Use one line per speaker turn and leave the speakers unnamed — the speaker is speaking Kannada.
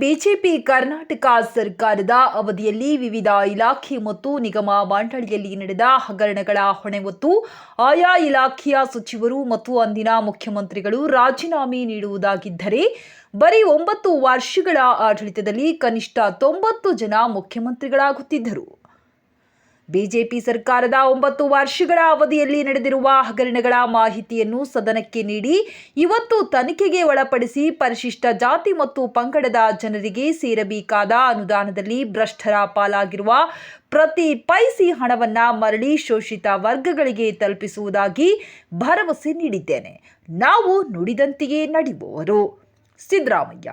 ಬಿಜೆಪಿ ಕರ್ನಾಟಕ ಸರ್ಕಾರದ ಅವಧಿಯಲ್ಲಿ ವಿವಿಧ ಇಲಾಖೆ ಮತ್ತು ನಿಗಮ ಮಂಡಳಿಯಲ್ಲಿ ನಡೆದ ಹಗರಣಗಳ ಹೊಣೆ ಹೊತ್ತು ಆಯಾ ಇಲಾಖೆಯ ಸಚಿವರು ಮತ್ತು ಅಂದಿನ ಮುಖ್ಯಮಂತ್ರಿಗಳು ರಾಜೀನಾಮೆ ನೀಡುವುದಾಗಿದ್ದರೆ, ಬರೀ ಒಂಬತ್ತು ವರ್ಷಗಳ ಆಡಳಿತದಲ್ಲಿ ಕನಿಷ್ಠ ತೊಂಬತ್ತು ಜನ ಮುಖ್ಯಮಂತ್ರಿಗಳಾಗುತ್ತಿದ್ದರು. ಬಿಜೆಪಿ ಸರ್ಕಾರದ ಒಂಬತ್ತು ವರ್ಷಗಳ ಅವಧಿಯಲ್ಲಿ ನಡೆದಿರುವ ಹಗರಣಗಳ ಮಾಹಿತಿಯನ್ನು ಸದನಕ್ಕೆ ನೀಡಿ, ಇವತ್ತು ತನಿಖೆಗೆ ಒಳಪಡಿಸಿ ಪರಿಶಿಷ್ಟ ಜಾತಿ ಮತ್ತು ಪಂಗಡದ ಜನರಿಗೆ ಸೇರಬೇಕಾದ ಅನುದಾನದಲ್ಲಿ ಭ್ರಷ್ಟರ ಪಾಲಾಗಿರುವ ಪ್ರತಿ ಪೈಸಿ ಹಣವನ್ನ ಮರಳಿ ಶೋಷಿತ ವರ್ಗಗಳಿಗೆ ತಲುಪಿಸುವುದಾಗಿ ಭರವಸೆ ನೀಡಿದ್ದೇನೆ. ನಾವು ನುಡಿದಂತೆಯೇ ನಡೆಯುವವರು. ಸಿದ್ದರಾಮಯ್ಯ